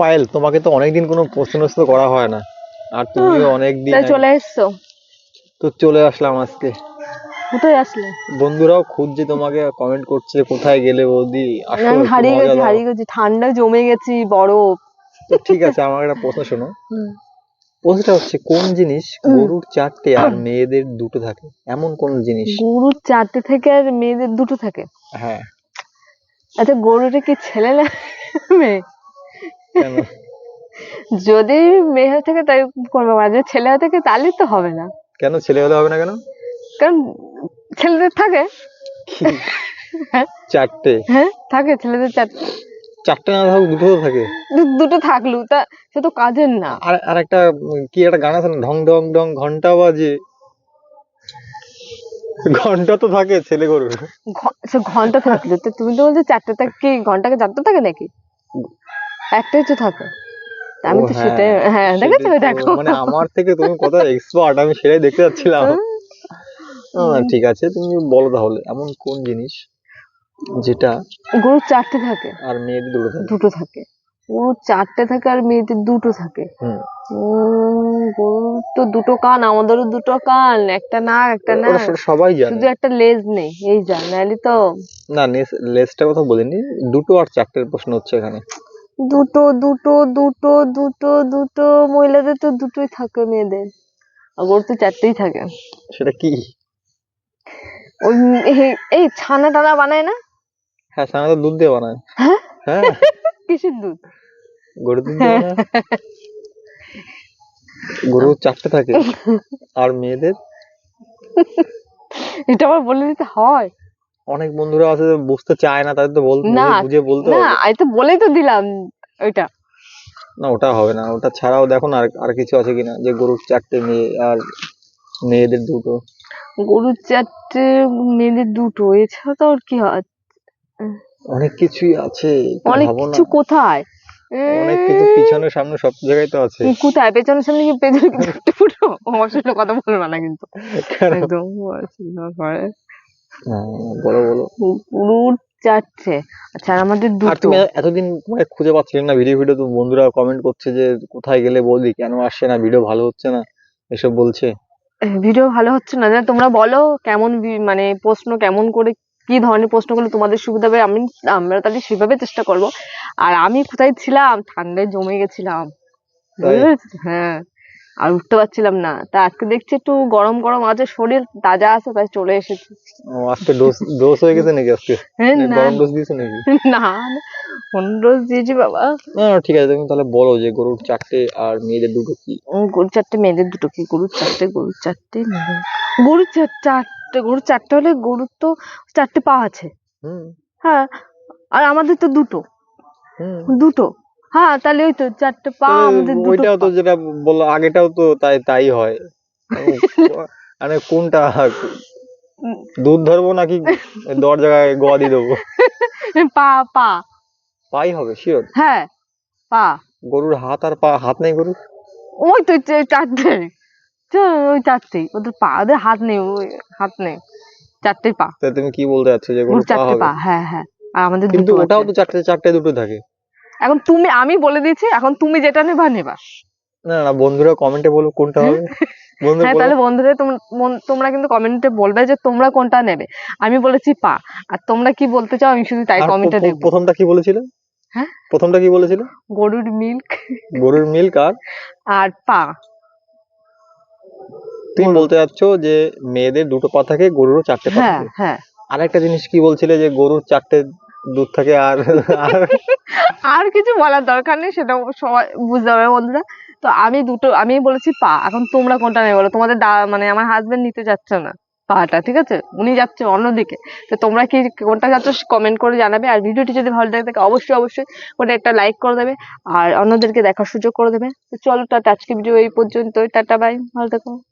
পায়েল তোমাকে তো অনেকদিন কোনো প্রশ্ন করা হয় না। আর তুমিও অনেকদিন চলে এসছো? তো চলে আসলাম আজকে। কোথায় আসলে? বন্ধুরাও খুঁজছে তোমাকে কমেন্ট করছে কোথায় গেলে বৌদি আসো আমি হারিয়ে গেছি হারিয়ে গেছি ঠান্ডা জমে গেছি বরফ। তো ঠিক আছে আমার একটা প্রশ্ন শোনো। প্রশ্নটা হচ্ছে কোন জিনিস গরুর চারটে আর মেয়েদের দুটো থাকে? এমন কোন জিনিস? গরুর চারটে থেকে আর মেয়েদের দুটো থাকে? হ্যাঁ। আচ্ছা গরুটা কি ছেলে না মেয়ে? যদি মেয়ে হয়ে থাকে তাই করবে আর যদি ছেলে হয়ে থাকে তাহলে তো হবে না। কেন? ছেলে হলে হবে না কেন? কারণ ছেলেদের থাকে। চারটে? হ্যাঁ থাকে ছেলেদের চারটে চারটে না থাকুক দুটো থাকে। দুটো থাকল তা সে তো কাজের না। আর আর একটা কি একটা গান আছে না? ঢং ঢং ঢং ঘণ্টা বাজে। ঘণ্টা তো থাকে ছেলে গরুর ঘণ্টা থাকল তো তুমি তো বলছো চারটে থাকে কি ঘন্টাকে চারটে থাকে নাকি? একটাই তো থাকে। আমি তো হ্যাঁ, সেটাই হ্যাঁ দেখেছ দেখো মানে আমার থেকে তুমি কত এক্সপার্ট আমি সেটাই দেখতে যাচ্ছিলাম। ঠিক আছে তুমি বলো তাহলে এমন কোন জিনিস যেটা গরুর চারটে থাকে। আর মেয়েদের দুটো থাকে? দুটো থাকে। গরুর চারটে থাকে আর মেয়েদের দুটো থাকে। গরুর তো দুটো কান আমাদেরও দুটো কান একটা না একটা না সবাই জানে। শুধু একটা লেজ নেই এই যা নাহলে তো না লেসটার কথা বলিনি দুটো আর চারটের প্রশ্ন হচ্ছে এখানে। দুটো দুটো দুটো দুটো দুটো মহিলাদের তো দুটোই থাকে মেয়েদের। আর গরুর তো চারটেই থাকে। সেটা কি? ওই এই- ছানা টানা বানায় না? হ্যাঁ সামনে তো দুধ দিয়ে বানায়। হ্যাঁ? হ্যাঁ। কিসের দুধ? গরুর দুধ গরুর চারটে থাকে। আর মেয়েদের? এটা আবার বলে দিতে হয়। অনেক বন্ধুরা আছে যে বুঝতে চায় না তাদের তো বলতে না, বুঝে- বলতে না আমি তো বলেই তো দিলাম ওইটা। না ওটা হবে না ওটা ছাড়াও দেখো না আর আর কিছু আছে কিনা যে গরুর চারটে মেয়ে আর মেয়েদের দুটো। গরুর চারটে মেয়েদের দুটো এছাড়া তো আর কি হয় অনেক কিছুই আছে অনেক কিছু কোথায়? অনেক কিছু পিছনে সামনে সব জায়গায় তো আছে। কোথায়? পেছনের সামনে কি পেছনে কি দুটো? ফুটো অবশ্যই কথা বলবে না কিন্তু। একদম বলো বলো। গরুর চারটে। আচ্ছা আর আমাদের আর দুটো। তুমি এতদিন মানে খুঁজে পাচ্ছিলে না ভিডিও ভিডিও তো বন্ধুরা কমেন্ট করছে যে কোথায় গেলে বৌদি কেন আসছে না ভিডিও ভালো হচ্ছে না এসব বলছে। ভিডিও ভালো হচ্ছে না। জানো, তোমরা বলো কেমন ভি- মানে প্রশ্ন কেমন করে কি ধরনের প্রশ্ন করলে তোমাদের সুবিধা হবে আমি আমরা তাহলে সেভাবে চেষ্টা করব। আর আমি কোথায় ছিলাম? ঠান্ডায় জমে গেছিলাম। তাই? বুঝতে পেরেছ? হ্যাঁ। আর উঠতে পারছিলাম না। তা আজকে দেখছি একটু গরম গরম আছে শরীর তাজা আছে তাই চলে এসেছি। ও, আজকে ডোজ ডোজ হয়ে গেছে নাকি আজকে? হ্যাঁ, না। গরম ডোজ দিয়েছে নাকি? না পনেরো দিয়েছি বাবা? না ঠিক আছে তুমি তাহলে বলো যে গরুর চারটে আর মেয়েদের দুটো কি? গরুর চারটে মেয়েদের দুটো কি? গরুর চারটে গরুর চারটে গরুর চারটে গরুর চারটে হলে গরুর তো চারটে পা আছে। হ্যাঁ আর আমাদের তো দুটো। দুটো। হ্যাঁ তাহলে ওই তো চারটে পা আমাদের দুটো ওইটাও তো যেটা বলল আগেটাও তো তাই তাই হয়। মানে কোনটা দুধ ধরবো নাকি দর জায়গায় গোয়া দিয়ে দেবো? পা পা। পাই হবে শিওর হ্যাঁ পা। গরুর হাত আর পা হাত নেই গরুর? ওই তো চারটে। ওই চারটেই ওদের পা ওদের হাত নেই ওই হাত নেই। চারটেই পা। তুমি কি বলতে চাচ্ছো যে গরুর পা চারটে পা হ্যাঁ হ্যাঁ আর আমাদের কিন্তু দুটো ওটাও তো চারটে চারটে দুটো থাকে। এখন তুমি আমি বলে দিয়েছি এখন তুমি যেটা নেবা নেবা। না না বন্ধুরা কমেন্টে বলো কোনটা হবে। হ্যাঁ তাহলে মন- তোমরা কিন্তু কমেন্টে বলবে যে তোমরা কোনটা নেবে। আমি বলেছি পা আর তোমরা কি বলতে চাও আমি শুধু তাই কমেন্টে দেখব। প্রথমটা কি বলেছিল? হ্যাঁ? প্রথমটা কি বলেছিল? গরুর মিল্ক গরুর মিল্ক আর? আর পা। তুমি বলতে চাচ্ছ যে মেয়েদের দুটো পা থাকে গরুরও চারটে পা হ্যাঁ থাকে? হ্যাঁ। আর একটা জিনিস কি বলছিলে যে গরুর চারটে দুধ থাকে আর আর আর কিছু বলার দরকার নেই, সেটা সবাই বুঝতে পারবে বন্ধুরা। তো আমি দুটো, আমি বলেছি পা, এখন তোমরা কোনটা নেবে বলো? তোমাদের দা- মানে আমার হাজবেন্ড নিতে যাচ্ছে না পাটা, ঠিক আছে? উনি যাচ্ছে অন্যদিকে। তো তোমরা কি কোনটা যাচ্ছ কমেন্ট করে জানাবে, আর ভিডিওটি যদি ভালো লাগে থাকে অবশ্যই অবশ্যই ওটা একটা লাইক করে দেবে, আর অন্যদেরকে দেখার সুযোগ করে দেবে। তো চলো, টাটা আজকে ভিডিও এই পর্যন্তই, টাটা বাই ভালো থেকো।